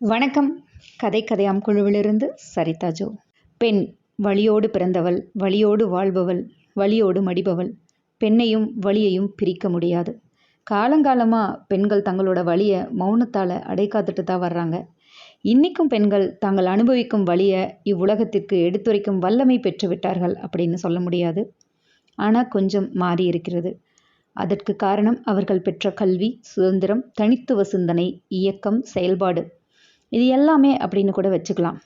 வணக்கம். கதை கதையாம் குழுவிலிருந்து சரிதா ஜோ. பெண் வழியோடு பிறந்தவள் வழியோடு வாழ்பவள் வழியோடு மடிபவள். பெண்ணையும் வழியையும் பிரிக்க முடியாது. காலங்காலமாக பெண்கள் தங்களோட வழியை மௌனத்தால் அடைக்காத்துட்டு தான் வர்றாங்க. இன்றைக்கும் பெண்கள் தாங்கள் அனுபவிக்கும் வழியை இவ்வுலகத்திற்கு எடுத்துரைக்கும் வல்லமை பெற்று விட்டார்கள் அப்படின்னு சொல்ல முடியாது. ஆனால் கொஞ்சம் மாறி இருக்கிறது. அதற்கு காரணம் அவர்கள் பெற்ற கல்வி சுதந்திரம் தனித்துவ சிந்தனை இயக்கம் செயல்பாடு. இது எல்லாமே அப்படின்னு கூட வச்சுக்கலாம்.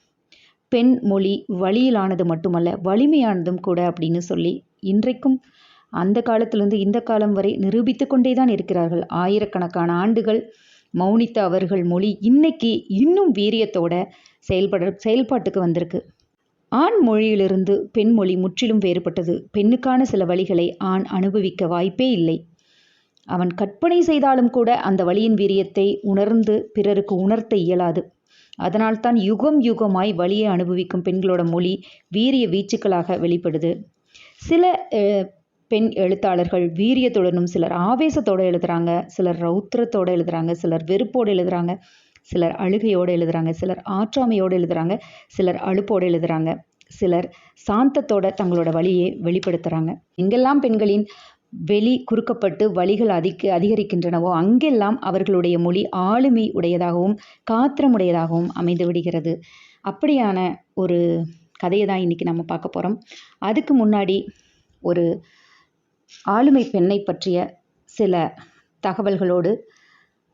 பெண் மொழி வழியிலானது மட்டுமல்ல வலிமையானதும் கூட அப்படின்னு சொல்லி இன்றைக்கும் அந்த காலத்திலிருந்து இந்த காலம் வரை நிரூபித்து கொண்டே தான் இருக்கிறார்கள். ஆயிரக்கணக்கான ஆண்டுகள் மௌனித்த அவர்கள் மொழி இன்னைக்கு இன்னும் வீரியத்தோட செயல்பட செயல்பாட்டுக்கு வந்திருக்கு. ஆண் மொழியிலிருந்து பெண் மொழி முற்றிலும் வேறுபட்டது. பெண்ணுக்கான சில வழிகளை ஆண் அனுபவிக்க வாய்ப்பே இல்லை. அவன் கற்பனை செய்தாலும் கூட அந்த வழியின் வீரியத்தை உணர்ந்து பிறருக்கு உணர்த்த இயலாது. அதனால்தான் யுகம் யுகமாய் வழியை அனுபவிக்கும் பெண்களோட மொழி வீரிய வீச்சுக்களாக வெளிப்படுது. சில பெண் எழுத்தாளர்கள் வீரியத்துடனும் சிலர் ஆவேசத்தோடு எழுதுறாங்க சிலர் ரௌத்திரத்தோடு எழுதுறாங்க சிலர் வெறுப்போடு எழுதுறாங்க சிலர் அழுகையோடு எழுதுறாங்க சிலர் ஆற்றாமையோடு எழுதுறாங்க சிலர் அழுப்போடு எழுதுறாங்க சிலர் சாந்தத்தோட தங்களோட வழியை வெளிப்படுத்துகிறாங்க எங்கெல்லாம் பெண்களின் வெளி குறுக்கப்பட்டு வழிகள் அதிக அதிகரிக்கின்றனவோ அங்கெல்லாம் அவர்களுடைய மொழி ஆளுமை உடையதாகவும் காத்திரமுடையதாகவும் அமைந்து விடுகிறது. அப்படியான ஒரு கதையை தான் இன்றைக்கி நம்ம பார்க்க போகிறோம் அதுக்கு முன்னாடி ஒரு ஆளுமை பெண்ணை பற்றிய சில தகவல்களோடு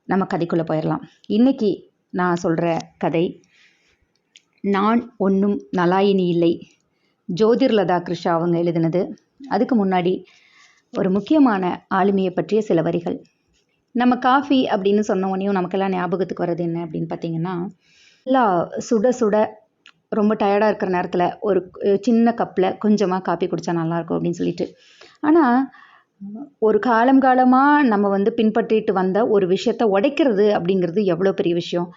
நம்ம கதைக்குள்ளே போயிடலாம் இன்னைக்கு நான் சொல்கிற கதை நான் ஒன்றும் நலாயினி இல்லை ஜோதிர்லதா கிருஷா அவங்க எழுதினது. அதுக்கு முன்னாடி ஒரு முக்கியமான ஆளுமையை பற்றிய சில வரிகள். நம்ம காஃபி அப்படின்னு சொன்ன உடனேயும் நமக்கெல்லாம் ஞாபகத்துக்கு வர்றது என்ன அப்படின்னு பார்த்தீங்கன்னா நல்லா சுட சுட ரொம்ப டயர்டாக இருக்கிற நேரத்தில் ஒரு சின்ன கப்பில் கொஞ்சமாக காப்பி குடித்தா நல்லாயிருக்கும் அப்படின்னு சொல்லிட்டு. ஆனால் ஒரு காலம் காலமாக நம்ம வந்து பின்பற்றிட்டு வந்த ஒரு விஷயத்த உடைக்கிறது அப்படிங்கிறது எவ்வளோ பெரிய விஷயம்?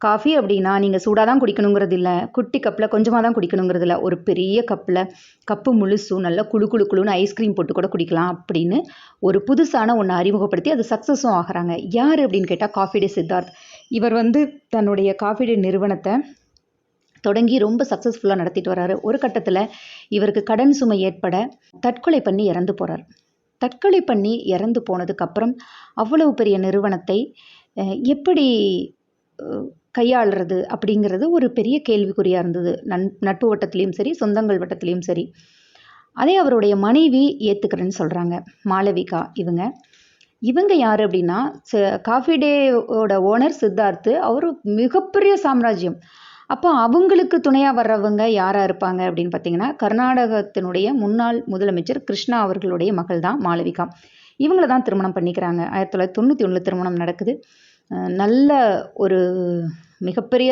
காஃபி அப்படின்னா நீங்கள் சூடாக தான் குடிக்கணுங்கிறது இல்லை குட்டி கப்பில் கொஞ்சமாக தான் குடிக்கணுங்கிறது இல்லை ஒரு பெரிய கப்பில் கப்பு முழுசும் நல்லா குழு குழு குழுன்னு ஐஸ்கிரீம் போட்டு கூட குடிக்கலாம் அப்படின்னு ஒரு புதுசான ஒன்று அறிமுகப்படுத்தி அது சக்ஸஸும் ஆகுறாங்க. யார் அப்படின்னு கேட்டால் காஃபி டே சித்தார்த் இவர் வந்து தன்னுடைய காஃபி டே நிறுவனத்தை தொடங்கி ரொம்ப சக்ஸஸ்ஃபுல்லாக நடத்திட்டு வராரு ஒரு கட்டத்தில் இவருக்கு கடன் சுமை ஏற்பட தற்கொலை பண்ணி இறந்து போகிறார் தற்கொலை பண்ணி இறந்து போனதுக்கப்புறம் அவ்வளவு பெரிய நிறுவனத்தை எப்படி கையாளுறது அப்படிங்கிறது ஒரு பெரிய கேள்விக்குறியாக இருந்தது. நன் நட்பு வட்டத்துலேயும் சரி சொந்தங்கள் வட்டத்துலேயும் சரி. அதே அவருடைய மனைவி ஏற்றுக்கிறேன்னு சொல்கிறாங்க மாளவிகா இவங்க. இவங்க யார் அப்படின்னா ச- காஃபி டேவோட ஓனர் சித்தார்த்து அவர் மிகப்பெரிய சாம்ராஜ்யம். அப்போ அவங்களுக்கு துணையாக வர்றவங்க யாராக இருப்பாங்க அப்படின்னு பார்த்தீங்கன்னா கர்நாடகத்தினுடைய முன்னாள் முதலமைச்சர் கிருஷ்ணா அவர்களுடைய மகள் தான் மாளவிகா. இவங்கள தான் திருமணம் பண்ணிக்கிறாங்க. ஆயிரத்தி தொள்ளாயிரத்தி தொண்ணூற்றி ஒன்றில் திருமணம் நடக்குது. நல்ல ஒரு மிகப்பெரிய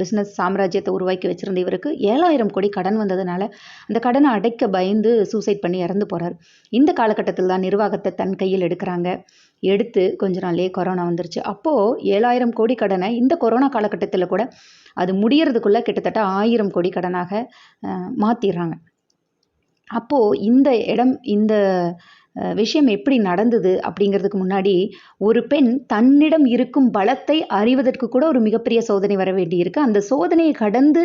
பிஸ்னஸ் சாம்ராஜ்யத்தை உருவாக்கி வச்சுருந்த இவருக்கு ஏழாயிரம் கோடி கடன் வந்ததுனால அந்த கடனை அடைக்க பயந்து சூசைட் பண்ணி இறந்து போகிறார் இந்த காலகட்டத்தில் தான் நிர்வாகத்தை தன் கையில் எடுக்கிறாங்க. எடுத்து கொஞ்ச நாள்லேயே கொரோனா வந்துருச்சு. அப்போது ஏழாயிரம் கோடி கடனை இந்த கொரோனா காலகட்டத்தில் கூட அது முடியறதுக்குள்ளே கிட்டத்தட்ட ஆயிரம் கோடி கடனாக மாற்றிடுறாங்க அப்போது இந்த இடம் இந்த விஷயம் எப்படி நடந்தது அப்படிங்கிறதுக்கு முன்னாடி ஒரு பெண் தன்னிடம் இருக்கும் பலத்தை அறிவதற்கு கூட ஒரு மிகப்பெரிய சோதனை வர வேண்டியிருக்கு. அந்த சோதனையை கடந்து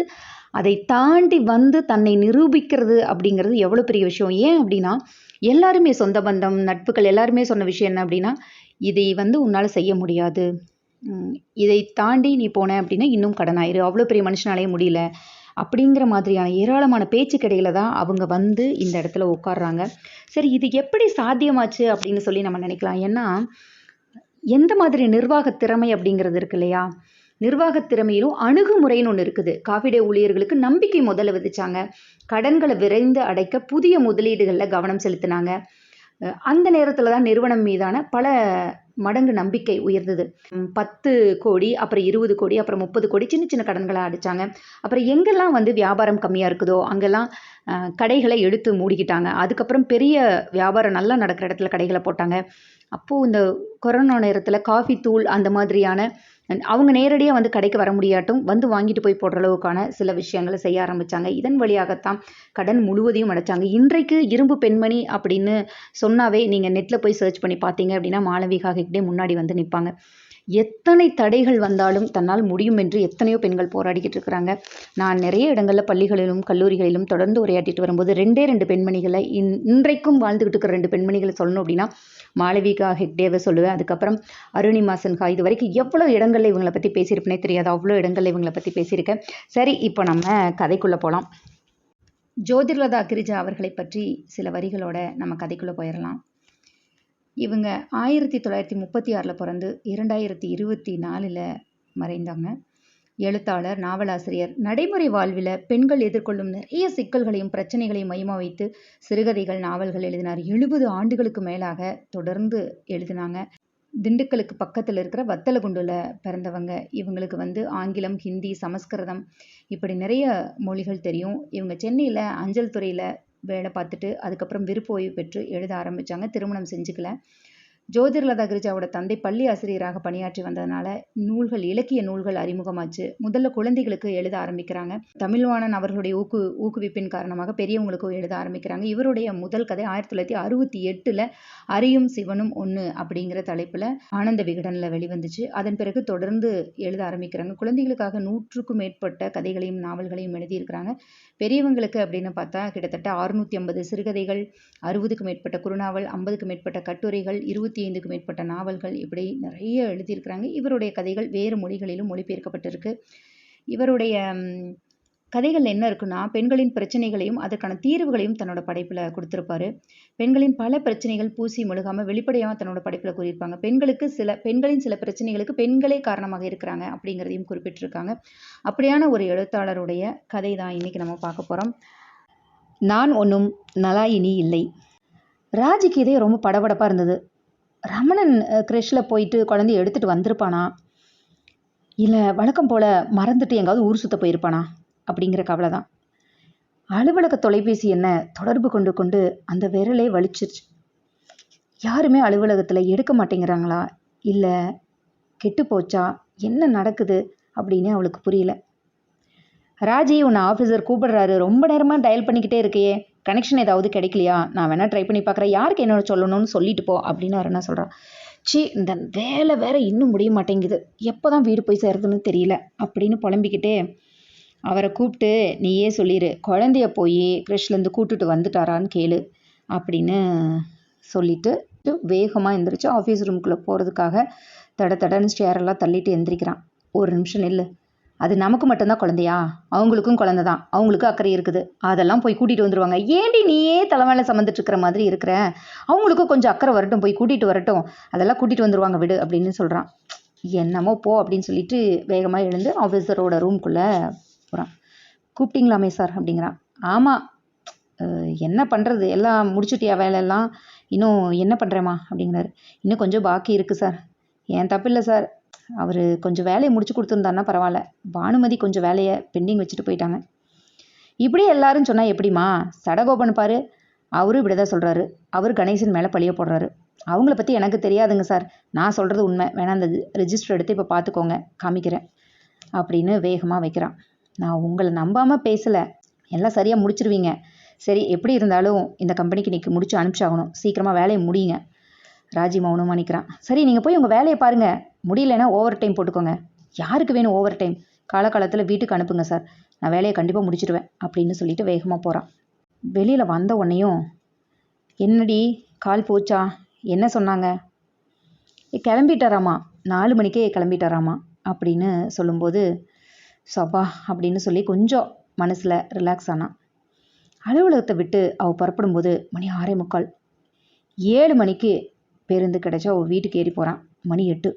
அதை தாண்டி வந்து தன்னை நிரூபிக்கிறது அப்படிங்கிறது எவ்வளோ பெரிய விஷயம்? ஏன் அப்படின்னா எல்லாருமே சொந்த பந்தம் நட்புகள் எல்லாருமே சொன்ன விஷயம் என்ன அப்படின்னா இதை வந்து உன்னால் செய்ய முடியாது. இதை தாண்டி நீ போன அப்படின்னா இன்னும் கடனாயிரு. அவ்வளோ பெரிய மனுஷனாலே முடியல. அப்படிங்கிற மாதிரியான ஏராளமான பேச்சுக்கிடையில தான் அவங்க வந்து இந்த இடத்துல உட்காடுறாங்க சரி இது எப்படி சாத்தியமாச்சு அப்படின்னு சொல்லி நம்ம நினைக்கலாம். ஏன்னா எந்த மாதிரி நிர்வாக திறமை அப்படிங்கிறது இருக்கு இல்லையா? நிர்வாகத் திறமையிலும் அணுகுமுறைன்னு ஒன்று இருக்குது. காஃபிடே ஊழியர்களுக்கு நம்பிக்கை முதல்ல விதிச்சாங்க. கடன்களை விரைந்து அடைக்க புதிய முதலீடுகளில் கவனம் செலுத்தினாங்க. அந்த நேரத்தில் தான் நிறுவனம் மீதான பல மடங்கு நம்பிக்கை உயர்ந்தது. பத்து கோடி அப்புறம் இருபது கோடி அப்புறம் முப்பது கோடி சின்ன சின்ன கடன்களை அடிச்சாங்க. அப்புறம் எங்கெல்லாம் வந்து வியாபாரம் கம்மியாக இருக்குதோ அங்கெல்லாம் கடைகளை எடுத்து மூடிக்கிட்டாங்க. அதுக்கப்புறம் பெரிய வியாபாரம் நல்லா நடக்கிற இடத்துல கடைகளை போட்டாங்க. அப்போது இந்த கொரோனா நேரத்தில் காஃபி தூள் அந்த மாதிரியான அவங்க நேரடியாக வந்து கடைக்கு வர முடியாட்டும் வந்து வாங்கிட்டு போய் போடுற அளவுக்கான சில விஷயங்களை செய்ய ஆரம்பித்தாங்க இதன் வழியாகத்தான் கடன் முழுவதையும் அடைச்சாங்க. இன்றைக்கு இரும்பு பெண்மணி அப்படின்னு சொன்னாவே நீங்கள் நெட்டில் போய் சர்ச் பண்ணி பார்த்தீங்க அப்படின்னா மாளவிகா ஹெக்டே முன்னாடி வந்து நிற்பாங்க எத்தனை தடைகள் வந்தாலும் தன்னால் முடியும் என்று எத்தனையோ பெண்கள் போராடிக்கிட்டு இருக்கிறாங்க. நான் நிறைய இடங்களில் பள்ளிகளிலும் கல்லூரிகளிலும் தொடர்ந்து உரையாட்டிட்டு வரும்போது ரெண்டே ரெண்டு பெண்மணிகளை இன் இன்றைக்கும் வாழ்ந்துக்கிட்டு இருக்கிற ரெண்டு பெண்மணிகளை சொல்லணும் அப்படின்னா மாளவிகா ஹெக்டேவை சொல்லுவேன். அதுக்கப்புறம் அருணிமா சின்ஹா இது வரைக்கும் எவ்வளோ இடங்களில் இவங்களை பற்றி பேசியிருப்பேனே தெரியாது. அவ்வளோ இடங்களில் இவங்களை பற்றி பேசியிருக்கேன். சரி இப்போ நம்ம கதைக்குள்ளே போகலாம் ஜோதிர்லதா கிரிஜா அவர்களை பற்றி சில வரிகளோட நம்ம கதைக்குள்ளே போயிடலாம் இவங்க ஆயிரத்தி தொள்ளாயிரத்தி முப்பத்தி ஆறில் பிறந்து இரண்டாயிரத்தி இருபத்தி நாலில் மறைந்தாங்க. எழுத்தாளர் நாவலாசிரியர் நடைமுறை வாழ்வில் பெண்கள் எதிர்கொள்ளும் நிறைய சிக்கல்களையும் பிரச்சனைகளையும் மையமாக வைத்து சிறுகதைகள் நாவல்கள் எழுதினார். எழுபது ஆண்டுகளுக்கு மேலாக தொடர்ந்து எழுதினாங்க. திண்டுக்கலுக்கு பக்கத்தில் இருக்கிற வத்தலகுண்டுல பிறந்தவங்க. இவங்களுக்கு வந்து ஆங்கிலம் ஹிந்தி சமஸ்கிருதம் இப்படி நிறைய மொழிகள் தெரியும். இவங்க சென்னையில் அஞ்சல் துறையில் வேலை பார்த்துட்டு அதுக்கப்புறம் விருப்ப ஓய்வு பெற்று எழுத ஆரம்பித்தாங்க திருமணம் செஞ்சுக்கல. ஜோதிர்லதா கிரிஜாவோட தந்தை பள்ளி ஆசிரியராக பணியாற்றி வந்ததுனால நூல்கள் இலக்கிய நூல்கள் அறிமுகமாச்சு. முதல்ல குழந்தைகளுக்கு எழுத ஆரம்பிக்கிறாங்க. தமிழ்வாணன் அவர்களுடைய ஊக்கு ஊக்குவிப்பின் காரணமாக பெரியவங்களுக்கும் எழுத ஆரம்பிக்கிறாங்க. இவருடைய முதல் கதை ஆயிரத்தி தொள்ளாயிரத்தி அறுபத்தி எட்டில் அரியும் சிவனும் ஒன்று அப்படிங்கிற தலைப்பில் ஆனந்த விகடனில் வெளிவந்துச்சு. அதன் பிறகு தொடர்ந்து எழுத ஆரம்பிக்கிறாங்க. குழந்தைகளுக்காக நூற்றுக்கும் மேற்பட்ட கதைகளையும் நாவல்களையும் எழுதியிருக்கிறாங்க. பெரியவங்களுக்கு அப்படின்னு பார்த்தா கிட்டத்தட்ட அறுநூற்றி ஐம்பது சிறுகதைகள் அறுபதுக்கும் மேற்பட்ட குறுநாவல் ஐம்பதுக்கும் மேற்பட்ட கட்டுரைகள் இருபத்தி ஐந்துக்கும் மேற்பட்ட நாவல்கள் இப்படி நிறைய எழுதியிருக்கிறாங்க. இவருடைய கதைகள் வேறு மொழிகளிலும் மொழிபெயர்க்கப்பட்டிருக்கு. இவருடைய கதைகள் என்ன இருக்குன்னா பெண்களின் பிரச்சனைகளையும் அதற்கான தீர்வுகளையும் தன்னோட படைப்பில் கொடுத்துருப்பாரு. பெண்களின் பல பிரச்சனைகள் பூசி முழுகாமல் வெளிப்படையாக தன்னோட படைப்பில் கூறியிருப்பாங்க. பெண்களுக்கு சில பெண்களின் சில பிரச்சனைகளுக்கு பெண்களே காரணமாக இருக்கிறாங்க அப்படிங்கிறதையும் குறிப்பிட்டிருக்காங்க. அப்படியான ஒரு எழுத்தாளருடைய கதை தான் இன்றைக்கி நம்ம பார்க்க போகிறோம் நான் ஒன்றும் நலாயினி இல்லை. ராஜிக்கு இதே ரொம்ப படபடப்பாக இருந்தது. ரமணன் க்ரெஷில் போயிட்டு குழந்தைய எடுத்துகிட்டு வந்திருப்பானா? இல்லை வழக்கம் போல் மறந்துட்டு எங்காவது ஊர் சுத்த போயிருப்பானா? அப்படிங்கிற கவலை தான் அலுவலக தொலைபேசி என்ன தொடர்பு கொண்டு கொண்டு அந்த விரலே வலிச்சிருச்சு. யாருமே அலுவலகத்தில் எடுக்க மாட்டேங்கிறாங்களா? இல்லை கெட்டு போச்சா? என்ன நடக்குது? அப்படின்னு அவளுக்கு புரியல. ராஜி உன்னை ஆஃபீஸர் கூப்பிடுறாரு. ரொம்ப நேரமாக டயல் பண்ணிக்கிட்டே இருக்கையே. கனெக்ஷன் ஏதாவது கிடைக்கலையா? நான் வேணால் ட்ரை பண்ணி பார்க்குறேன். யாருக்கு என்னோட சொல்லணும்னு சொல்லிட்டு போ அப்படின்னு அருணா சொல்கிறான் சி இந்த வேலை வேற இன்னும் முடிய மாட்டேங்குது. எப்போ தான் வீடு போய் சேருதுன்னு தெரியல. அப்படின்னு புலம்பிக்கிட்டே அவரை கூப்பிட்டு நீயே சொல்லிடு குழந்தைய போய் கிருஷ்லேருந்து கூப்பிட்டுட்டு வந்துட்டாரான்னு கேளு அப்படின்னு சொல்லிட்டு வேகமாக எந்திரிச்சு ஆஃபீஸ் ரூம்குள்ளே போகிறதுக்காக தட தடன்னு ஸ்டேரெல்லாம் தள்ளிட்டு எந்திரிக்கிறான். ஒரு நிமிஷம் நில்லு. அது நமக்கு மட்டும்தான் குழந்தையா? அவங்களுக்கும் குழந்தை தான் அவங்களுக்கும் அக்கறை இருக்குது. அதெல்லாம் போய் கூட்டிகிட்டு வந்துடுவாங்க ஏண்டி நீயே தலைமையில சம்மந்துட்டு இருக்கிற மாதிரி இருக்கிற? அவங்களுக்கும் கொஞ்சம் அக்கறை வரட்டும். போய் கூட்டிகிட்டு வரட்டும். அதெல்லாம் கூட்டிகிட்டு வந்துடுவாங்க விடு அப்படின்னு சொல்கிறான் என்னமோ போ அப்படின்னு சொல்லிட்டு வேகமாக எழுந்து ஆஃபீஸரோட ரூம்குள்ளே போகிறான் கூப்பிட்டீங்களாமே சார் அப்படிங்கிறான். ஆமாம் என்ன பண்ணுறது எல்லாம் முடிச்சுட்டியா வேலையெல்லாம்? இன்னும் என்ன பண்ணுறேம்மா அப்படிங்கிறாரு. இன்னும் கொஞ்சம் பாக்கி இருக்குது சார் ஏன் தப்பு இல்லை சார் அவர் கொஞ்சம் வேலையை முடிச்சு கொடுத்துருந்தாருன்னா பரவாயில்ல. பானுமதி கொஞ்சம் வேலையை பெண்டிங் வச்சுட்டு போயிட்டாங்க. இப்படி எல்லாரும் சொன்னால் எப்படிம்மா? சடகோபன் பாரு அவரும் இப்படி தான் சொல்கிறாரு அவர் கணேசன் மேலே பழிய போடுறாரு. அவங்கள பற்றி எனக்கு தெரியாதுங்க சார். நான் சொல்கிறது உண்மை. வேணா அந்த ரிஜிஸ்டர் எடுத்து இப்போ பார்த்துக்கோங்க காமிக்கிறேன். அப்படின்னு வேகமாக வைக்கிறான். நான் உங்களை நம்பாமல் பேசலை. எல்லாம் சரியாக முடிச்சிருவீங்க. சரி எப்படி இருந்தாலும் இந்த கம்பெனிக்கு இன்றைக்கி முடிச்சு அனுப்பிச்சாகணும். சீக்கிரமாக வேலையை முடியுங்க. ராஜி மௌனமாக நிற்கிறான் சரி நீங்கள் போய் உங்கள் வேலையை பாருங்கள் முடியலன்னா ஓவர் டைம் போட்டுக்கோங்க. யாருக்கு வேணும் ஓவர் டைம் காலகாலத்தில் வீட்டுக்கு அனுப்புங்க சார் நான் வேலையை கண்டிப்பாக முடிச்சிடுவேன் அப்படின்னு சொல்லிட்டு வேகமாக போகிறான் வெளியில் வந்த உடனேயும் என்னடி கால் போச்சா? என்ன சொன்னாங்க? கிளம்பிட்டாராமா? நாலு மணிக்கே கிளம்பிட்டாராமா? அப்படின்னு சொல்லும்போது சபா அப்படின்னு சொல்லி கொஞ்சம் மனசில் ரிலாக்ஸ் ஆனான் அலுவலகத்தை விட்டு அவள் புறப்படும்போது மணி ஆறே முக்கால். ஏழு மணிக்கு பேருந்து கிடச்சா அவள் வீட்டுக்கு ஏறி போகிறான் மணி எட்டு.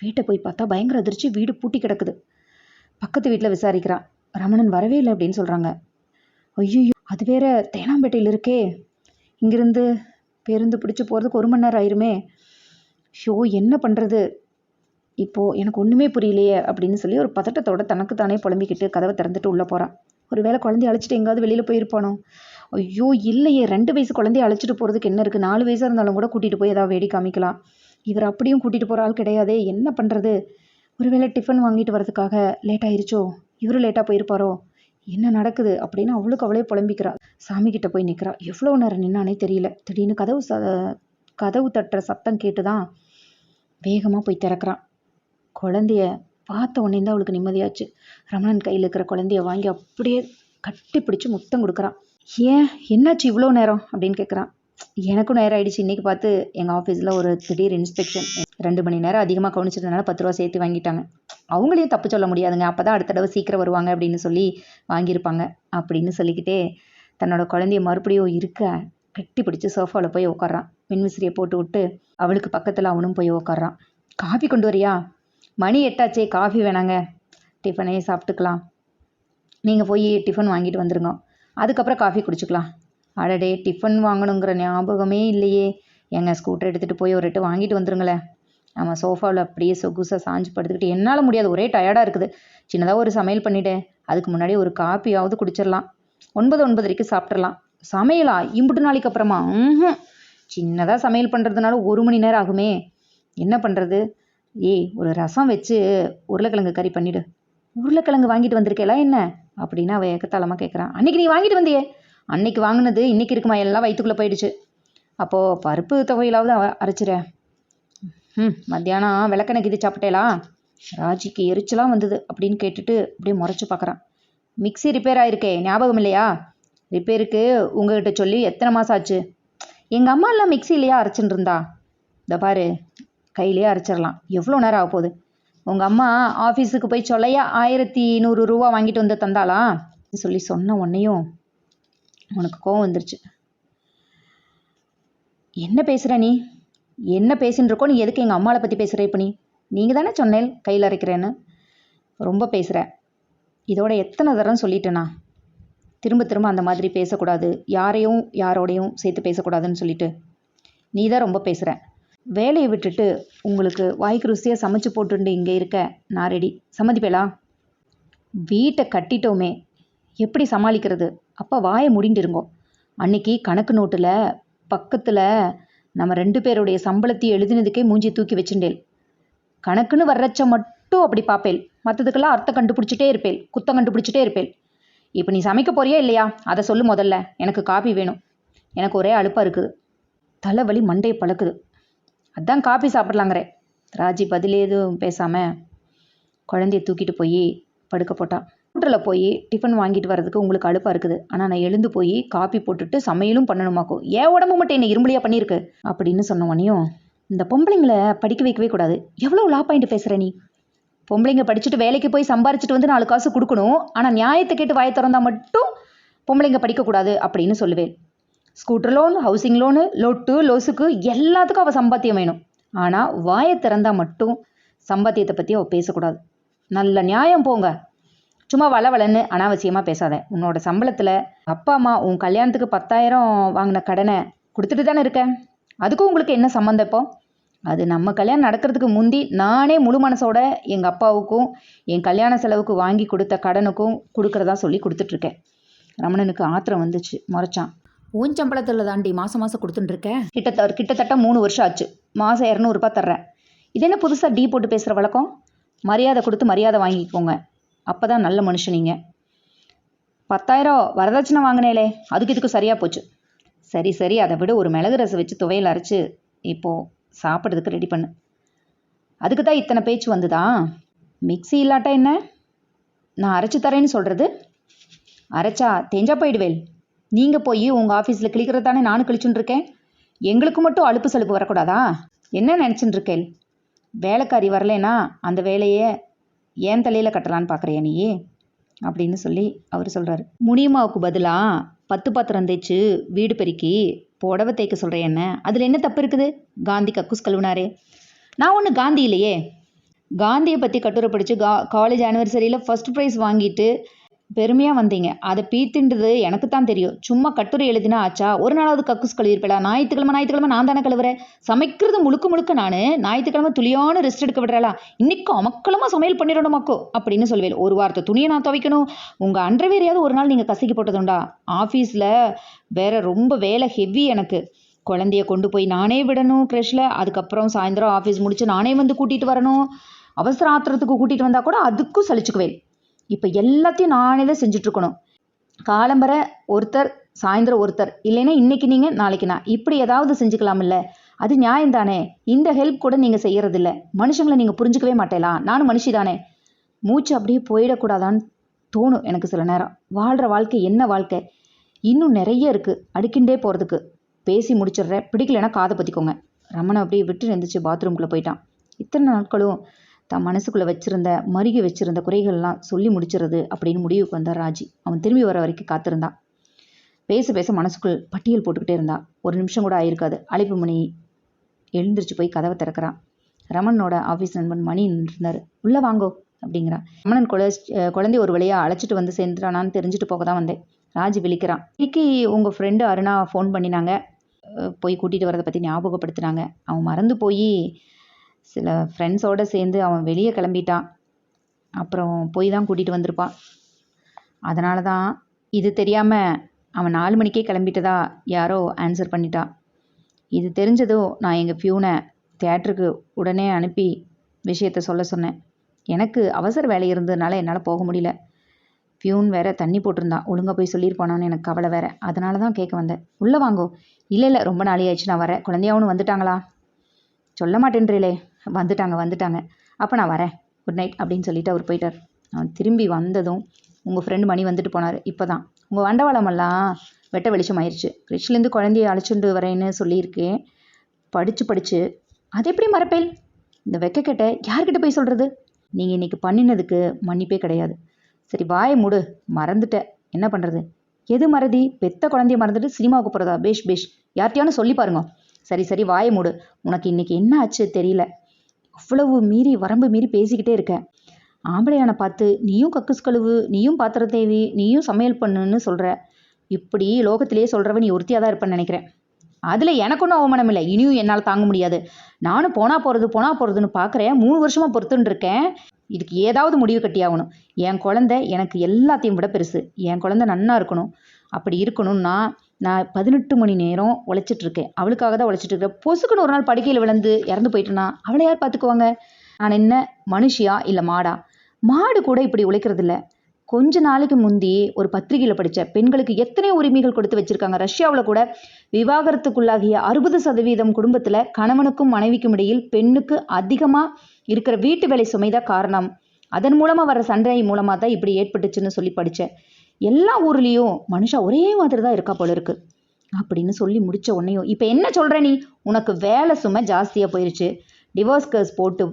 வீட்டை போய் பார்த்தா பயங்கர அதிர்ச்சி. வீடு பூட்டி கிடக்குது. பக்கத்து வீட்டில் விசாரிக்கிறான். ரமணன் வரவே இல்லை அப்படின்னு சொல்கிறாங்க ஐயோ அது வேற தேனாம்பேட்டையில் இருக்கே. இங்கிருந்து பேருந்து பிடிச்சி போகிறதுக்கு ஒரு மணி நேரம் ஆயிருமே. ஷோ என்ன பண்ணுறது இப்போது எனக்கு ஒன்றுமே புரியலையே அப்படின்னு சொல்லி ஒரு பதட்டத்தோட தனக்கு தானே புலம்பிக்கிட்டு கதவை திறந்துட்டு உள்ளே போகிறான் ஒரு வேளை குழந்தைய அழைச்சிட்டு எங்காவது வெளியில் போயிருப்பானோ? ஐயோ இல்லையே. ரெண்டு வயசு குழந்தைய அழைச்சிட்டு போகிறதுக்கு என்ன இருக்குது நாலு வயசாக இருந்தாலும் கூட கூட்டிகிட்டு போய் ஏதாவது வேடி காமிக்கலாம். இவர் அப்படியும் கூட்டிகிட்டு போகிற ஆள் கிடையாதே. என்ன பண்ணுறது ஒருவேளை டிஃபன் வாங்கிட்டு வரதுக்காக லேட் ஆயிருச்சோ? இவரும் லேட்டாக போயிருப்பாரோ? என்ன நடக்குது? அப்படின்னு அவளுக்கு அவளே புலம்பிக்கிறா. சாமி கிட்ட போய் நிற்கிறா எவ்வளோ நேரம் நின்னானே தெரியல. திடீர்னு கதவு ச கதவு தட்டுற சத்தம் கேட்டு தான் வேகமாக போய் திறக்கிறான் குழந்தைய பார்த்த உடனே தான் அவளுக்கு நிம்மதியாச்சு. ரமணன் கையில் இருக்கிற குழந்தைய வாங்கி அப்படியே கட்டி பிடிச்சி முத்தம் கொடுக்குறான் ஏன்? என்னாச்சு இவ்வளோ நேரம்? அப்படின்னு கேட்குறான் எனக்கும் நேரம் ஆயிடுச்சு. இன்றைக்கி பார்த்து எங்கள் ஆஃபீஸில் ஒரு திடீர் இன்ஸ்பெக்ஷன் ரெண்டு மணி நேரம் அதிகமாக கவனிச்சிருந்தனால பத்து ரூபா சேர்த்து வாங்கிட்டாங்க. அவங்களையும் தப்பு சொல்ல முடியாதுங்க. அப்போ தான் அடுத்த தடவை சீக்கிரம் வருவாங்க அப்படின்னு சொல்லி வாங்கியிருப்பாங்க அப்படின்னு சொல்லிக்கிட்டே தன்னோட குழந்தைய மறுபடியும் இருக்க கட்டி பிடிச்சி சோஃபாவில் போய் உட்காரான் மின்விசிறியை போட்டு விட்டு அவளுக்கு பக்கத்தில் அவனும் போய் உட்காரான் காஃபி கொண்டு வரியா? மணி எட்டாச்சே. காஃபி வேணாங்க. டிஃபனே சாப்பிட்டுக்கலாம். நீங்கள் போய் டிஃபன் வாங்கிட்டு வந்துருங்க. அதுக்கப்புறம் காஃபி குடிச்சுக்கலாம். அடடே டிஃபன் வாங்கணுங்கிற ஞாபகமே இல்லையே. எங்க ஸ்கூட்டர் எடுத்துகிட்டு போய் ஒரு எட்டு வாங்கிட்டு வந்துருங்களேன் நம்ம சோஃபாவில் அப்படியே சொகுசாக சாஞ்சு படுத்துக்கிட்டு என்னால் முடியாது. ஒரே டயர்டாக இருக்குது. சின்னதாக ஒரு சமையல் பண்ணிட்டேன். அதுக்கு முன்னாடி ஒரு காப்பியாவது குடிச்சிடலாம் ஒன்பது ஒன்பதரைக்கு சாப்பிட்றலாம் சமையலா? இம்புட்டு நாளைக்கு அப்புறமா? ம் சின்னதாக சமையல் பண்ணுறதுனால ஒரு மணி நேரம் ஆகுமே. என்ன பண்ணுறது ஏய் ஒரு ரசம் வச்சு உருளைக்கிழங்கு கறி பண்ணிவிடு உருளைக்கிழங்கு வாங்கிட்டு வந்திருக்கேலாம் என்ன? அப்படின்னு அவள் ஏக்கத்தாளமாக கேட்குறான் அன்றைக்கி நீ வாங்கிட்டு வந்தியே? அன்னைக்கு வாங்கினது இன்னைக்கு இருக்குமா? எல்லாம் வயிற்றுக்குள்ளே போயிடுச்சு. அப்போது பருப்பு தொகையிலாவது அவ- ம் மத்தியானம் விளக்கெண்ணெய் இது சாப்பிட்டேலா? ராஜிக்கு எரிச்சலாக வந்தது அப்படின்னு கேட்டுட்டு அப்படியே முறைச்சி பார்க்குறான் மிக்ஸி ரிப்பேர் ஆயிருக்கே ஞாபகம் இல்லையா? ரிப்பேருக்கு உங்ககிட்ட சொல்லி எத்தனை மாதம் ஆச்சு? எங்கள் அம்மா எல்லாம் மிக்ஸிலேயே அரைச்சின்னு இருந்தா? இந்த பாரு கையிலேயே அரைச்சிடலாம். எவ்வளோ நேரம் ஆக போகுது உங்கள் அம்மா ஆஃபீஸுக்கு போய் சொல்லையா ஆயிரத்தி நூறு ரூபா வாங்கிட்டு வந்து தந்தாளா? சொல்லி சொன்ன உன்னையும் உனக்கு கோவம் வந்துருச்சு. என்ன பேசுகிற நீ? என்ன பேசின்னு இருக்கோ நீ எதுக்கு எங்கள் அம்மாவை பற்றி பேசுகிற இப்போ நீ? நீங்கள் தானே சொன்னேன் கையில் அரைக்கிறேன்னு. ரொம்ப பேசுகிற இதோட எத்தனை தரம் சொல்லிட்டேனா? திரும்ப திரும்ப அந்த மாதிரி பேசக்கூடாது. யாரையும் யாரோடையும் சேர்த்து பேசக்கூடாதுன்னு சொல்லிட்டு. நீ தான் ரொம்ப பேசுகிற வேலையை விட்டுட்டு உங்களுக்கு வாய்க்கு ருசியாக சமைச்சு போட்டுண்டு இங்கே இருக்க. நான் ரெடி சம்மதிப்பேலா வீட்டை கட்டிட்டோமே. எப்படி சமாளிக்கிறது? அப்போ வாயை முடிண்டிருங்கோ அன்னைக்கு கணக்கு நோட்டில் பக்கத்தில் நம்ம ரெண்டு பேருடைய சம்பளத்தையும் எழுதினதுக்கே மூஞ்சி தூக்கி வச்சுட்டேன் கணக்குன்னு வர்றச்ச மட்டும் அப்படி பார்ப்பேன் மற்றதுக்கெல்லாம் அர்த்தம் கண்டுபிடிச்சிட்டே இருப்பேன் குத்தம் கண்டுபிடிச்சிட்டே இருப்பேன் இப்போ நீ சமைக்க போறியா இல்லையா? அதை சொல்லு முதல்ல. எனக்கு காபி வேணும். எனக்கு ஒரே அலுப்பாக இருக்குது. தலைவலி மண்டையை பழக்குது. அதான் காபி சாப்பிட்லாங்கிறேன். ராஜி பதில் எதுவும் பேசாமல் குழந்தைய தூக்கிட்டு போய் படுக்க போட்டான் ஹோட்டலில் போய் டிஃபன் வாங்கிட்டு வரதுக்கு உங்களுக்கு அழுப்பாக இருக்குது. ஆனால் நான் எழுந்து போய் காப்பி போட்டுட்டு சமையலும் பண்ணணுமாக்கும் ஏன் உடம்பு மட்டும் என்ன இரும்புலியாக பண்ணியிருக்கு? அப்படின்னு சொன்னவனையும் இந்த பொம்பளைங்களை படிக்க வைக்கவே கூடாது. எவ்வளோ லா பாயிண்ட் பேசுகிற நீ? பொம்பளைங்க படிச்சுட்டு வேலைக்கு போய் சம்பாரிச்சிட்டு வந்து நாலு காசு கொடுக்கணும். ஆனால் நியாயத்தை கேட்டு வாயை திறந்தா மட்டும் பொம்பளைங்க படிக்கக்கூடாது அப்படின்னு சொல்லுவேன். ஸ்கூட்டர் லோன் ஹவுசிங் லோனு லொட்டு லொசுக்கு எல்லாத்துக்கும் அவள் சம்பாத்தியம் வேணும். ஆனால் வாயை திறந்தால் மட்டும் சம்பாத்தியத்தை பற்றி அவள் பேசக்கூடாது. நல்ல நியாயம் போங்க. சும்மா வளவளன்னு அனாவசியமாக பேசாத. உன்னோட சம்பளத்தில் அப்பா அம்மா உன் கல்யாணத்துக்கு பத்தாயிரம் வாங்கின கடனை கொடுத்துட்டு தானே இருக்க? அதுக்கும் உங்களுக்கு என்ன சம்மந்தம் இப்போ? அது நம்ம கல்யாணம் நடக்கிறதுக்கு முந்தி நானே முழு மனசோட எங்கள் அப்பாவுக்கும் என் கல்யாண செலவுக்கு வாங்கி கொடுத்த கடனுக்கும் கொடுக்குறதா சொல்லி கொடுத்துட்ருக்கேன் ரமணனுக்கு ஆத்திரம் வந்துச்சு. முறைச்சான். உன் சம்பளத்தில் தாண்டி மாதம் மாதம் கொடுத்துட்டுருக்க கிட்டத்தட்ட கிட்டத்தட்ட மூணு வருஷம் ஆச்சு. மாதம் இரநூறுபா தர்றேன். இது என்ன புதுசாக டீ போட்டு பேசுகிற வழக்கம்? மரியாதை கொடுத்து மரியாதை வாங்கிக்கோங்க. அப்போ தான் நல்ல மனுஷன் நீங்கள் பத்தாயிரம் வரதட்சணை வாங்கினேலே அதுக்கு இதுக்கு சரியாக போச்சு. சரி சரி அதை விட. ஒரு மிளகு ரசம் வச்சு துவையல் அரைச்சி இப்போது சாப்பிட்றதுக்கு ரெடி பண்ணு. அதுக்கு தான் இத்தனை பேச்சு வந்துதா? மிக்ஸி இல்லாட்டா என்ன? நான் அரைச்சி தரேன்னு சொல்கிறது அரைச்சா தேஞ்சா போயிடுவேன் நீங்கள் போய் உங்கள் ஆஃபீஸில் கிழிக்கிறது தானே நானும் கிழிச்சுன்னு இருக்கேன் எங்களுக்கு மட்டும் அலுப்பு சலுப்பு வரக்கூடாதா? என்ன நினச்சின்னு இருக்கேன் வேலைக்காரி வரலைன்னா அந்த வேலையை ஏன் தலையில் கட்டலான்னு பார்க்குறியா நீ? அப்படின்னு சொல்லி அவர் சொல்கிறாரு முனியம்மாவுக்கு பதிலாக பத்து பாத்திரம் தேய்ச்சி வீடு பெருக்கி புடவை தேய்க்க சொல்கிறேன் என்ன? அதில் என்ன தப்பு இருக்குது? காந்தி கக்கூஸ் கழுவினாரே. நான் ஒன்று காந்தி இல்லையே. காந்தியை பற்றி கட்டுரை படித்து கா காலேஜ் ஆனிவர்சரியில் ஃபர்ஸ்ட் ப்ரைஸ் வாங்கிட்டு பெருமையாக வந்தீங்க. அதை பீத்துன்றது எனக்கு தான் தெரியும். சும்மா கட்டுரை எழுதினா ஆச்சா? ஒரு நாளாவது கக்கூஸ் கழுவிருப்பேடா ஞாயிற்றுக்கிழமை ஞாயிற்றுக்கிழமை நான் தானே கழுவுறேன்? சமைக்கிறது முழுக்க முழுக்க நான் ஞாயிற்றுக்கிழமை துளியான ரெஸ்ட் எடுக்க விடுறேலா இன்னைக்கு அமக்கலமாக சமையல் பண்ணிடணுமாக்கோ அப்படின்னு சொல்லுவேன் ஒரு வாரத்தை துணியை நான் துவைக்கணும். உங்கள் அன்றவேறையாவது ஒரு நாள் நீங்கள் கசக்கி போட்டதுண்டா? ஆஃபீஸில் வேற ரொம்ப வேலை ஹெவி எனக்கு. குழந்தைய கொண்டு போய் நானே விடணும் க்ரெஷில் அதுக்கப்புறம் சாயந்தரம் ஆஃபீஸ் முடிச்சு நானே வந்து கூட்டிகிட்டு வரணும். அவசர ஆத்திரத்துக்கு கூட்டிகிட்டு வந்தால் கூட அதுக்கும் சலிச்சுக்குவேன். இப்போ எல்லாத்தையும் நானே தான் செஞ்சுட்ருக்கணும் காலம்பரை ஒருத்தர் சாயந்தரம் ஒருத்தர் இல்லைன்னா இன்னைக்கு நீங்கள் நாளைக்கு நான். இப்படி ஏதாவது செஞ்சுக்கலாமில்ல. அது நியாயம் தானே? இந்த ஹெல்ப் கூட நீங்கள் செய்யறதில்ல. மனுஷங்களை நீங்கள் புரிஞ்சுக்கவே மாட்டேலாம் நானும் மனுஷி தானே. மூச்சு அப்படியே போயிடக்கூடாதான்னு தோணும் எனக்கு சில நேரம். வாழ்கிற வாழ்க்கை என்ன வாழ்க்கை? இன்னும் நிறைய இருக்குது அடுக்கிண்டே போகிறதுக்கு பேசி முடிச்சிடுறேன். பிடிக்கலைன்னா காதை பற்றிக்கோங்க ரமணன் அப்படியே விட்டு இருந்துச்சு பாத்ரூம்குள்ளே போயிட்டான். இத்தனை நாட்களும் தன் மனசுக்குள்ளே வச்சிருந்த மருகி வச்சிருந்த குறைகள்லாம் சொல்லி முடிச்சிருது அப்படின்னு முடிவுக்கு வந்தார் ராஜி. அவன் திரும்பி வர வரைக்கும் காத்திருந்தான் பேச பேச மனசுக்குள் பட்டியல் போட்டுக்கிட்டே இருந்தான் ஒரு நிமிஷம் கூட ஆயிருக்காது. அழைப்பு மணி எழுந்திரிச்சு போய் கதவை திறக்கிறான் ரமணனோட ஆஃபீஸ் நண்பன் மணி நின்றுருந்தார். உள்ளே வாங்கோ அப்படிங்கிறான் ரமணன் குழ குழந்தை ஒரு வழியாக அழைச்சிட்டு வந்து சேர்ந்துட்டானான்னு தெரிஞ்சுட்டு போக தான் வந்தேன். ராஜி விழிக்கிறான் இன்னைக்கு உங்கள் ஃப்ரெண்டு அருணா ஃபோன் பண்ணினாங்க. போய் கூட்டிகிட்டு வரதை பற்றி ஞாபகப்படுத்தினாங்க. அவன் மறந்து போய் சில ஃப்ரெண்ட்ஸோடு சேர்ந்து அவன் வெளியே கிளம்பிட்டான். அப்புறம் போய் தான் கூட்டிகிட்டு வந்திருப்பான். அதனால தான் இது தெரியாமல் அவன் நாலு மணிக்கே கிளம்பிட்டதா யாரோ ஆன்சர் பண்ணிட்டான் இது தெரிஞ்சதும் நான் எங்கள் ஃபியூனை தேட்டருக்கு உடனே அனுப்பி விஷயத்த சொல்ல சொன்னேன். எனக்கு அவசர வேலை இருந்ததுனால என்னால் போக முடியல. ஃபியூன் வேற தண்ணி போட்டிருந்தான் ஒழுங்காக போய் சொல்லியிருப்பானான்னு எனக்கு கவலை வேற. அதனால தான் கேட்க வந்தேன். உள்ளே வாங்கோ. இல்லை இல்லை ரொம்ப நாளையாச்சு ஆயிடுச்சு நான் வரேன். குழந்தையாவும் வந்துட்டாங்களா? சொல்ல மாட்டேன்றீங்களே வந்துட்டாங்க வந்துட்டாங்க. அப்போ நான் வரேன். குட் நைட் அப்படின்னு சொல்லிட்டு அவர் போயிட்டார். அவன் திரும்பி வந்ததும் உங்கள் ஃப்ரெண்டு மணி வந்துட்டு போனார். இப்போ தான் உங்கள் வண்டவாளமெல்லாம் வெட்ட வெளிச்சம் ஆயிடுச்சு கிருஷ்லேருந்து குழந்தைய அழைச்சிட்டு வரேன்னு சொல்லியிருக்கேன் படித்து படித்து அது எப்படி மறப்பேல் இந்த வெக்கக்கெட்ட யார்கிட்ட போய் சொல்கிறது நீங்கள் இன்னைக்கு பண்ணினதுக்கு மன்னிப்பே கிடையாது. சரி வாயை மூடு. மறந்துட்டேன் என்ன பண்ணுறது எது மறதி? பெத்த குழந்தைய மறந்துட்டு சினிமாவுக்கு போகிறதா பேஷ் பேஷ். யார்கிட்டயானு சொல்லி பாருங்க. சரி சரி வாயை மூடு. உனக்கு இன்னைக்கு என்ன ஆச்சு தெரியல. அவ்வளவு மீறி வரம்பு மீறி பேசிக்கிட்டே இருக்க. ஆம்பளையான பார்த்து நீயும் கக்குஸ் கழுவு நீயும் பாத்திர தேவி நீயும் சமையல் பண்ணுன்னு சொல்கிற இப்படி லோகத்திலேயே சொல்கிறவ நீ ஒருத்தியாக தான் இருப்பேன்னு நினைக்கிறேன். அதில் எனக்கு ஒன்றும் அவமானம் இல்லை. இனியும் என்னால் தாங்க முடியாது. நானும் போனா போகிறது போனா போகிறதுன்னு பார்க்குறேன் மூணு வருஷமாக பொறுத்துன்னு இருக்கேன். இதுக்கு ஏதாவது முடிவு கட்டியாகணும் என் குழந்தை எனக்கு எல்லாத்தையும் விட பெருசு. என் குழந்தை நன்னா இருக்கணும். அப்படி இருக்கணும்னா நான் பதினெட்டு மணி நேரம் உழைச்சிட்டு இருக்கேன் அவளுக்காக தான் உழைச்சிட்டு இருக்கேன் பொசுக்குன்னு ஒரு நாள் படுக்கையில் விழுந்து இறந்து போயிட்டேன்னா அவளை யார் பார்த்துக்குவாங்க? நான் என்ன? மனுஷியா? இல்லை மாடா? மாடு கூட இப்படி உழைக்கிறதில்ல. கொஞ்ச நாளைக்கு முந்தி ஒரு பத்திரிகையில் படித்த பெண்களுக்கு எத்தனை உரிமைகள் கொடுத்து வச்சுருக்காங்க. ரஷ்யாவில் கூட விவாகரத்துக்குள்ளாகிய அறுபது சதவீதம் குடும்பத்தில் கணவனுக்கும் மனைவிக்கும் இடையில் பெண்ணுக்கு அதிகமாக இருக்கிற வீட்டு வேலை சுமைதான் காரணம். அதன் மூலமாக வர சண்டை மூலமாக தான் இப்படி ஏற்பட்டுச்சுன்னு சொல்லி படித்தேன் எல்லா ஊர்லேயும் மனுஷா ஒரே மாதிரி தான் இருக்கா போல இருக்கு. அப்படின்னு சொல்லி முடிச்ச உடனேயும் இப்போ என்ன சொல்கிற நீ? உனக்கு வேலை சுமை ஜாஸ்தியாக போயிடுச்சு டிவோர்ஸ் கேஸ் போட்டு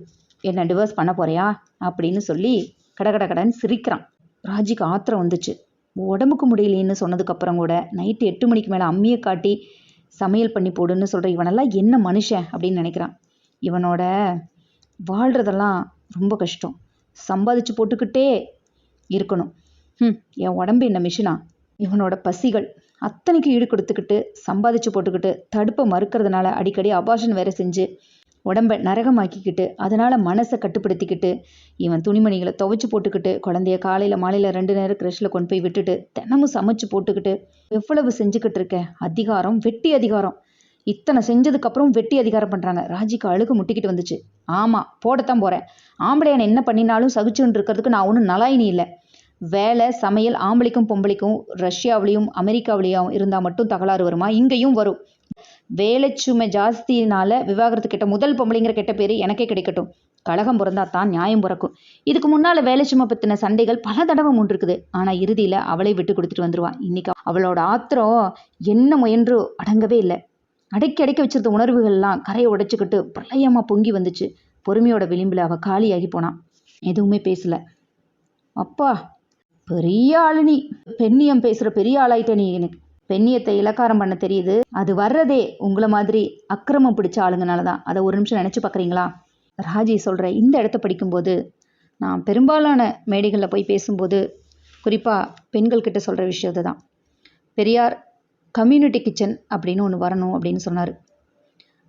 என்ன டிவோர்ஸ் பண்ண போறியா? அப்படின்னு சொல்லி கட கட கடன்னு சிரிக்கிறான். ராஜிக்கு ஆத்திரம் வந்துச்சு. உடம்புக்கு முடியலேன்னு சொன்னதுக்கப்புறம் கூட நைட்டு எட்டு மணிக்கு மேலே அம்மியை காட்டி சமையல் பண்ணி போடுன்னு சொல்கிற இவனெல்லாம் என்ன மனுஷன் அப்படின்னு நினைக்கிறான். இவனோட வாழ்கிறதெல்லாம் ரொம்ப கஷ்டம். சம்பாதிச்சு போட்டுக்கிட்டே இருக்கணும். ம் என் உடம்பு என்ன மிஷினா? இவனோட பசிகள் அத்தனைக்கு ஈடு கொடுத்துக்கிட்டு சம்பாதிச்சு போட்டுக்கிட்டு தடுப்பை மறுக்கிறதுனால அடிக்கடி அபாஷன் வேற செஞ்சு உடம்பை நரகமாக்கிக்கிட்டு அதனால் மனசை கட்டுப்படுத்திக்கிட்டு இவன் துணிமணிகளை துவைச்சு போட்டுக்கிட்டு குழந்தைய காலையில் மாலையில் ரெண்டு நேரம் க்ரஷில் கொண்டு போய் விட்டுட்டு தினமும் சமைச்சு போட்டுக்கிட்டு எவ்வளவு செஞ்சுக்கிட்டு இருக்க? அதிகாரம் வெட்டி அதிகாரம். இத்தனை செஞ்சதுக்கப்புறம் வெட்டி அதிகாரம் பண்ணுறாங்க ராஜிக்கு அழுகு முட்டிக்கிட்டு வந்துச்சு. ஆமாம் போடத்தான் போகிறேன் ஆம்பளையான என்ன பண்ணினாலும் சகிச்சுன்னு இருக்கிறதுக்கு நான் ஒன்றும் நலாயினி இல்லை. வேலை சமையல் ஆம்பளைக்கும் பொம்பளைக்கும் ரஷ்யாவிலையும் அமெரிக்காவிலையும் இருந்தால் மட்டும் தகராறு வருமா? இங்கேயும் வரும். வேலைச்சுமை ஜாஸ்தினால விவாகரத்து கெட்ட முதல் பொம்பளைங்கிற கெட்ட பேர் எனக்கே கிடைக்கட்டும். கழகம் பிறந்தா தான் நியாயம் பிறக்கும். இதுக்கு முன்னால் வேலைச்சுமை பற்றின சண்டைகள் பல தடவை முன்றிருக்குது. ஆனால் இறுதியில் அவளை விட்டு கொடுத்துட்டு வந்துடுவான் இன்றைக்கி அவளோட ஆத்திரம் என்ன முயன்று அடங்கவே இல்லை. அடக்கி அடக்கி வச்சிருந்த உணர்வுகள்லாம் கரையை உடைச்சிக்கிட்டு பிரளயமாக பொங்கி வந்துச்சு. பொறுமையோட விளிம்பில் அவள் காலியாகி போனான் எதுவுமே பேசல. அப்பா பெரிய ஆளு நீ. பெண்ணியம் பேசுகிற பெரிய ஆளாயிட்ட நீ எனக்கு. பெண்ணியத்தை இலக்காரம் பண்ண தெரியுது. அது வர்றதே உங்களை மாதிரி அக்கிரமம் பிடிச்ச ஆளுங்கனால தான். அதை ஒரு நிமிஷம் நினச்சி பார்க்குறீங்களா ராஜி சொல்கிற இந்த இடத்த படிக்கும்போது நான் பெரும்பாலான மேடைகளில் போய் பேசும்போது குறிப்பாக பெண்கள்கிட்ட சொல்கிற விஷயத்தை தான் பெரியார் கம்யூனிட்டி கிச்சன் அப்படின்னு ஒன்று வரணும் அப்படின்னு சொன்னார்.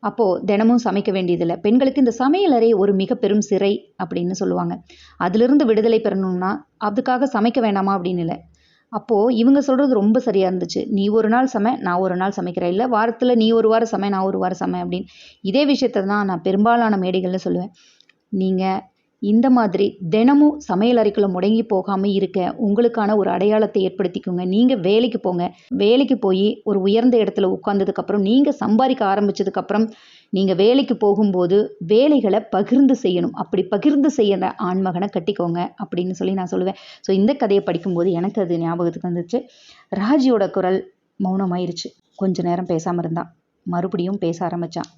அப்போது தினமும் சமைக்க வேண்டியதில்லை. பெண்களுக்கு இந்த சமையலறை ஒரு மிக பெரும் சிறை அப்படின்னு சொல்லுவாங்க. அதிலிருந்து விடுதலை பெறணும்னா அதுக்காக சமைக்க வேண்டாமா அப்படின்னு இல்லை. அப்போது இவங்க சொல்கிறது ரொம்ப சரியாக இருந்துச்சு. நீ ஒரு நாள் சமை நான் ஒரு நாள் சமைக்கிறேன். இல்லை வாரத்தில் நீ ஒரு வாரம் சமை நான் ஒரு வாரம் சமை அப்படின்னு. இதே விஷயத்தை தான் நான் பெரும்பாலான மேடைகளில் சொல்லுவேன். நீங்கள் இந்த மாதிரி தினமும் சமையல் அறைக்குள்ள முடங்கி போகாமல் இருக்க உங்களுக்கான ஒரு அடையாளத்தை ஏற்படுத்திக்கோங்க. நீங்கள் வேலைக்கு போங்க. வேலைக்கு போய் ஒரு உயர்ந்த இடத்துல உட்காந்ததுக்கப்புறம் நீங்கள் சம்பாதிக்க ஆரம்பிச்சதுக்கப்புறம் நீங்கள் வேலைக்கு போகும்போது வேலைகளை பகிர்ந்து செய்யணும். அப்படி பகிர்ந்து செய்யற ஆண்மகனை கட்டிக்கோங்க அப்படின்னு சொல்லி நான் சொல்லுவேன். ஸோ இந்த கதையை படிக்கும்போது எனக்கு அது ஞாபகத்துக்கு வந்துச்சு. ராஜியோட குரல் மௌனமாயிருச்சு. கொஞ்ச நேரம் பேசாமல் இருந்தான். மறுபடியும் பேச ஆரம்பித்தான்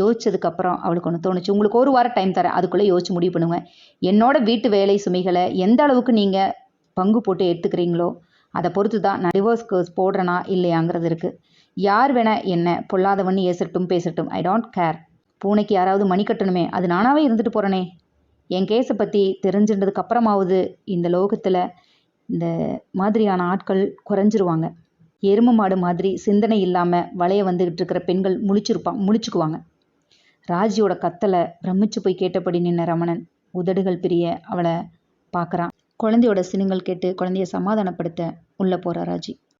யோசிச்சதுக்கப்புறம் அவளுக்கு ஒன்று தோணுச்சு. உங்களுக்கு ஒரு வாரம் டைம் தரேன். அதுக்குள்ளே யோசிச்சு முடிவு பண்ணுவேன் என்னோட வீட்டு வேலை சுமைகளை எந்த அளவுக்கு நீங்கள் பங்கு போட்டு எடுத்துக்கிறீங்களோ அதை பொறுத்து தான் நான் டிவோர்ஸ் கேர்ஸ் போடுறேனா இல்லையாங்கிறது இருக்குது யார் வேணா என்ன பொல்லாதவன்னு ஏசட்டும் பேசட்டும். ஐ டோன்ட் கேர் பூனைக்கு யாராவது மணி கட்டணுமே. அது நானாவே இருந்துட்டு போகிறேனே என் கேஸை பற்றி தெரிஞ்சிருந்ததுக்கு அப்புறமாவது இந்த லோகத்தில் இந்த மாதிரியான ஆட்கள் குறைஞ்சிருவாங்க. எரும மாடு மாதிரி சிந்தனை இல்லாமல் வளைய வந்துக்கிட்டு இருக்கிற பெண்கள் முழிச்சிருப்பான் முழிச்சுக்குவாங்க. ராஜியோட கத்தலை பிரமிச்சு போய் கேட்டபடி நின்ன ரமணன் உதடுகள் பிரிய அவளை பார்க்குறான். குழந்தையோட சினுங்கள் கேட்டு குழந்தைய சமாதானப்படுத்த உள்ளே போகிறா ராஜி.